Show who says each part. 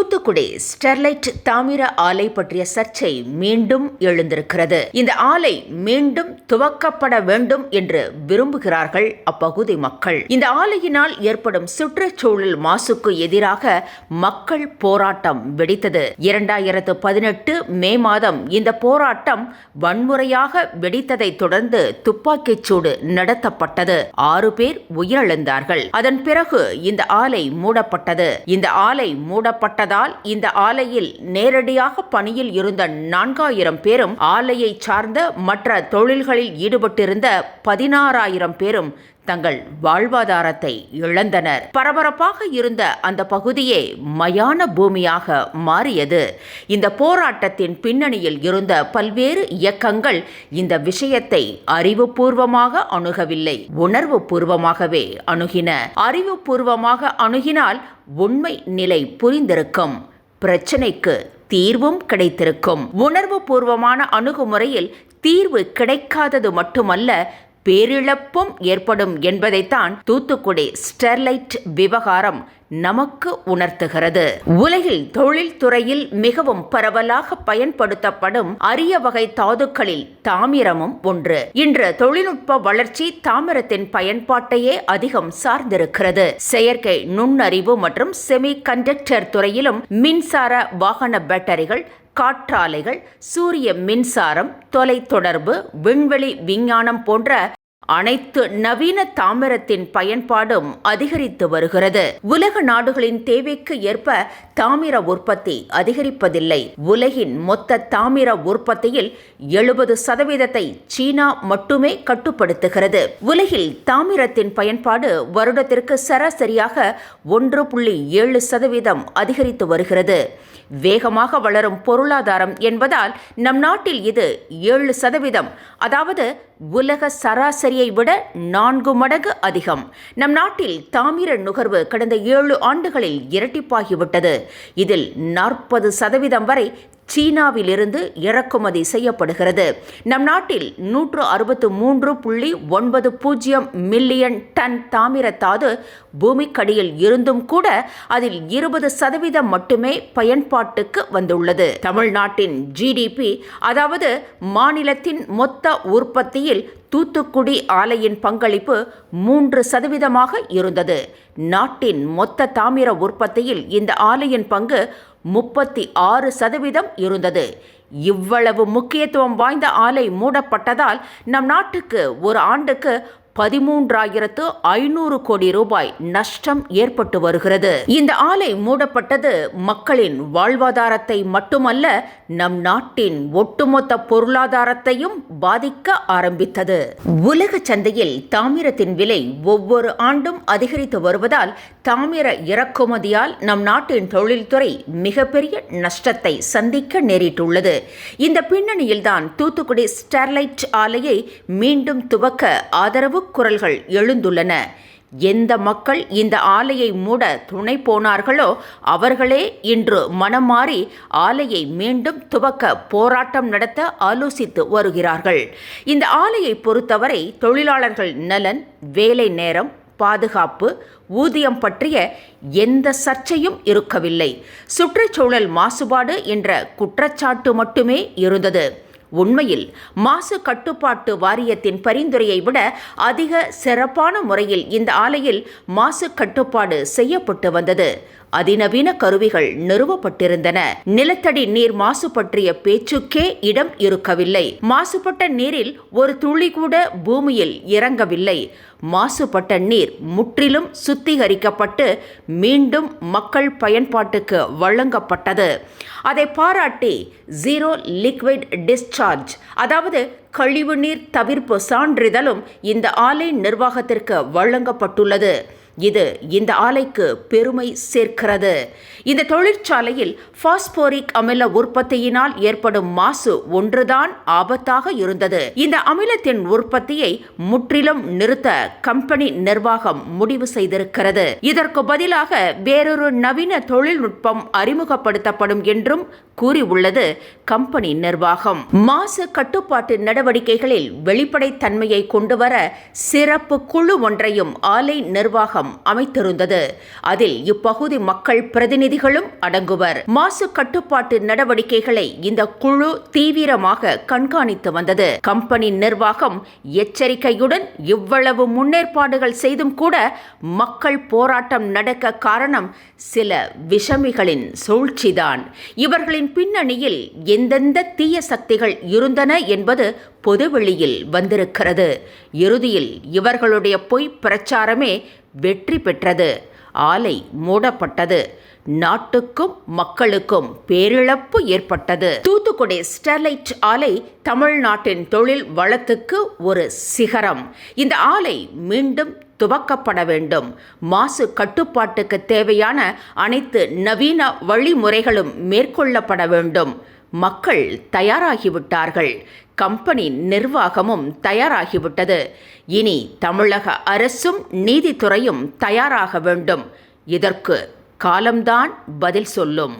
Speaker 1: Thoothukudi Sterlite தாமிர ஆலை பற்றிய சர்ச்சை மீண்டும் எழுந்திருக்கிறது. இந்த ஆலை மீண்டும் துவக்கப்பட வேண்டும் என்று விரும்புகிறார்கள் அப்பகுதி மக்கள். இந்த ஆலையினால் ஏற்படும் சுற்றுச்சூழல் மாசுக்கு எதிராக மக்கள் போராட்டம் வெடித்தது. இரண்டாயிரத்து பதினெட்டு மே மாதம் இந்த போராட்டம் வன்முறையாக வெடித்ததை தொடர்ந்து துப்பாக்கிச் சூடு நடத்தப்பட்டது. ஆறு பேர் உயிரிழந்தார்கள். அதன் பிறகு இந்த ஆலை மூடப்பட்டது. இந்த ஆலை மூடப்பட்டது மூடப்பட்டதால் இந்த ஆலையில் நேரடியாக பணியில் இருந்த நான்காயிரம் பேரும் ஆலையை சார்ந்த மற்ற தொழில்களில் ஈடுபட்டிருந்த பதினாறாயிரம் பேரும் தங்கள் வாழ்வாதாரத்தை இழந்தனர். பரபரப்பாக இருந்த அந்த பகுதியே மயான பூமியாக மாறியது. இந்த போராட்டத்தின் பின்னணியில் இருந்த பல்வேறு இயக்கங்கள் இந்த விஷயத்தை அறிவுபூர்வமாக அணுகவில்லை உணர்வு பூர்வமாகவே அணுகின. அறிவுபூர்வமாக அணுகினால் உண்மை நிலை புரிந்திருக்கும் பிரச்சனைக்கு தீர்வும் கிடைத்திருக்கும். உணர்வு பூர்வமான அணுகுமுறையில் தீர்வு கிடைக்காதது மட்டுமல்ல பேரிழப்பும் ஏற்படும் என்பதைத்தான் தூத்துக்குடி ஸ்டெர்லைட் விவகாரம் நமக்கு உணர்த்துகிறது. உலகில் தொழில்துறையில் மிகவும் பரவலாக பயன்படுத்தப்படும் அரிய வகை தாதுக்களில் தாமிரமும் ஒன்று. இன்று தொழில்நுட்ப வளர்ச்சி தாமிரத்தின் பயன்பாட்டையே அதிகம் சார்ந்திருக்கிறது. செயற்கை நுண்ணறிவு மற்றும் செமி கண்டக்டர் துறையிலும் மின்சார வாகன பேட்டரிகள் காற்றாலைகள் சூரிய மின்சாரம் தொலைத்தொடர்பு விண்வெளி விஞ்ஞானம் போன்ற அனைத்து நவீன தாமிரத்தின் பயன்பாடும் அதிகரித்து வருகிறது. உலக நாடுகளின் தேவைக்கு ஏற்ப தாமிர உற்பத்தி அதிகரிப்பதில்லை. உலகின் மொத்த தாமிர உற்பத்தியில் எழுபது சதவீதத்தை சீனா மட்டுமே கட்டுப்படுத்துகிறது. உலகில் தாமிரத்தின் பயன்பாடு வருடத்திற்கு சராசரியாக ஒன்று புள்ளி ஏழு சதவீதம் அதிகரித்து வருகிறது. வேகமாக வளரும் பொருளாதாரம் என்பதால் நம் நாட்டில் இது ஏழு சதவீதம். அதாவது உலக சராசரி சராசரியை விட நான்கு மடங்கு அதிகம். நம் நாட்டில் தாமிர நுகர்வு கடந்த ஏழு ஆண்டுகளில் இரட்டிப்பாகிவிட்டது. இதில் நாற்பது சதவீதம் வரை சீனாவிலிருந்து இறக்குமதி செய்யப்படுகிறது. நம் நாட்டில் நூற்று அறுபத்து மூன்று புள்ளி ஒன்பது பூஜ்ஜியம் மில்லியன் டன் தாமிரத்தாது பூமிக்கடியில் இருந்தும் கூட அதில் இருபது சதவீதம் மட்டுமே பயன்பாட்டுக்கு வந்துள்ளது. தமிழ்நாட்டின் ஜிடிபி அதாவது மாநிலத்தின் மொத்த உற்பத்தியில் தூத்துக்குடி ஆலையின் பங்களிப்பு மூன்று சதவீதமாக இருந்தது. நாட்டின் மொத்த தாமிர உற்பத்தியில் இந்த ஆலையின் பங்கு முப்பத்தி ஆறு சதவீதம் இருந்தது. இவ்வளவு முக்கியத்துவம் வாய்ந்த ஆலை மூடப்பட்டதால் நம் நாட்டுக்கு ஒரு ஆண்டுக்கு பதிமூன்றாயிரத்து ஐநூறு கோடி ரூபாய் நஷ்டம் ஏற்பட்டு வருகிறது. இந்த ஆலை மூடப்பட்டது மக்களின் வாழ்வாதாரத்தை மட்டுமல்ல நம் நாட்டின் ஒட்டுமொத்த பொருளாதாரத்தையும் பாதிக்க ஆரம்பித்தது. உலக சந்தையில் தாமிரத்தின் விலை ஒவ்வொரு ஆண்டும் அதிகரித்து வருவதால் தாமிர இறக்குமதியால் நம் நாட்டின் தொழில்துறை மிகப்பெரிய நஷ்டத்தை சந்திக்க நேரிட்டுள்ளது. இந்த பின்னணியில்தான் தூத்துக்குடி ஸ்டெர்லைட் ஆலையை மீண்டும் துவக்க ஆதரவு குரல்கள் எழுந்துள்ளன. எந்த மக்கள் இந்த ஆலையை மூட துணை போனார்களோ அவர்களே இன்று மனம் மாறி ஆலையை மீண்டும் துவக்க போராட்டம் நடத்த ஆலோசித்து வருகிறார்கள். இந்த ஆலையை பொறுத்தவரை தொழிலாளர்கள் நலன் வேலை நேரம் பாதுகாப்பு ஊதியம் பற்றிய எந்த சர்ச்சையும் இருக்கவில்லை. சுற்றுச்சூழல் மாசுபாடு என்ற குற்றச்சாட்டு மட்டுமே இருந்தது. உண்மையில் மாசு கட்டுப்பாட்டு வாரியத்தின் பரிந்துரையை விட அதிக சிறப்பான முறையில் இந்த ஆலையில் மாசு கட்டுப்பாடு செய்யப்பட்டு வந்தது. அதிநவீன கருவிகள் நிறுவப்பட்டிருந்தன. நிலத்தடி நீர் மாசு பற்றிய பேச்சுக்கே இடம் இருக்கவில்லை. மாசுபட்ட நீரில் ஒரு துளி கூட பூமியில் இறங்கவில்லை. மாசுபட்ட நீர் முற்றிலும் சுத்திகரிக்கப்பட்டு மீண்டும் மக்கள் பயன்பாட்டுக்கு வழங்கப்பட்டது. அதை பாராட்டி ஜீரோ லிக்விட் டிஸ்சார்ஜ் அதாவது கழிவுநீர் தவிர்ப்பு சான்றிதழும் இந்த ஆலை நிர்வாகத்திற்கு வழங்கப்பட்டுள்ளது. இது இந்த ஆலைக்கு பெருமை சேர்க்கிறது. இந்த தொழிற்சாலையில் பாஸ்போரிக் அமில உற்பத்தியினால் ஏற்படும் மாசு ஒன்றுதான் ஆபத்தாக இருந்தது. இந்த அமிலத்தின் உற்பத்தியை முற்றிலும் நிறுத்த கம்பெனி நிர்வாகம் முடிவு செய்திருக்கிறது. இதற்கு பதிலாக வேறொரு நவீன தொழில்நுட்பம் அறிமுகப்படுத்தப்படும் என்றும் கூறியுள்ளது கம்பெனி நிர்வாகம். மாசு கட்டுப்பாட்டு நடவடிக்கைகளில் வெளிப்படைத்தன்மையை கொண்டுவர சிறப்பு குழு ஒன்றையும் ஆலை நிர்வாகம் அமைத்திருந்தது. அதில் இப்பகுதி மக்கள் பிரதிநிதிகளும் அடங்குவர். மாசு கட்டுப்பாட்டு நடவடிக்கைகளை இந்த குழு தீவிரமாக கண்காணித்து வந்தது. கம்பெனி நிர்வாகம் எச்சரிக்கையுடன் இவ்வளவு முன்னேற்பாடுகள் செய்தும் கூட மக்கள் போராட்டம் நடக்க காரணம் சில விஷமிகளின் சூழ்ச்சிதான். இவர்களின் பின்னணியில் எந்தெந்த தீய சக்திகள் இருந்தன என்பது பொதுவெளியில் வந்திருக்கிறது. இறுதியில் இவர்களுடைய பொய் பிரச்சாரமே வெற்றி பெற்றது. ஆலை மூடப்பட்டது. நாட்டுக்கும் மக்களுக்கும் பேரிழப்பு ஏற்பட்டது. தூத்துக்குடி ஸ்டெர்லைட் ஆலை தமிழ்நாட்டின் தொழில் வளத்துக்கு ஒரு சிகரம். இந்த ஆலை மீண்டும் துவக்கப்பட வேண்டும். மாசு கட்டுப்பாட்டுக்கு தேவையான அனைத்து நவீன வழிமுறைகளும் மேற்கொள்ளப்பட வேண்டும். மக்கள் தயாராகிவிட்டார்கள். கம்பெனி நிர்வாகமும் தயாராகிவிட்டது. இனி தமிழக அரசும் நீதித்துறையும் தயாராக வேண்டும். இதற்கு காலம்தான் பதில் சொல்லும்.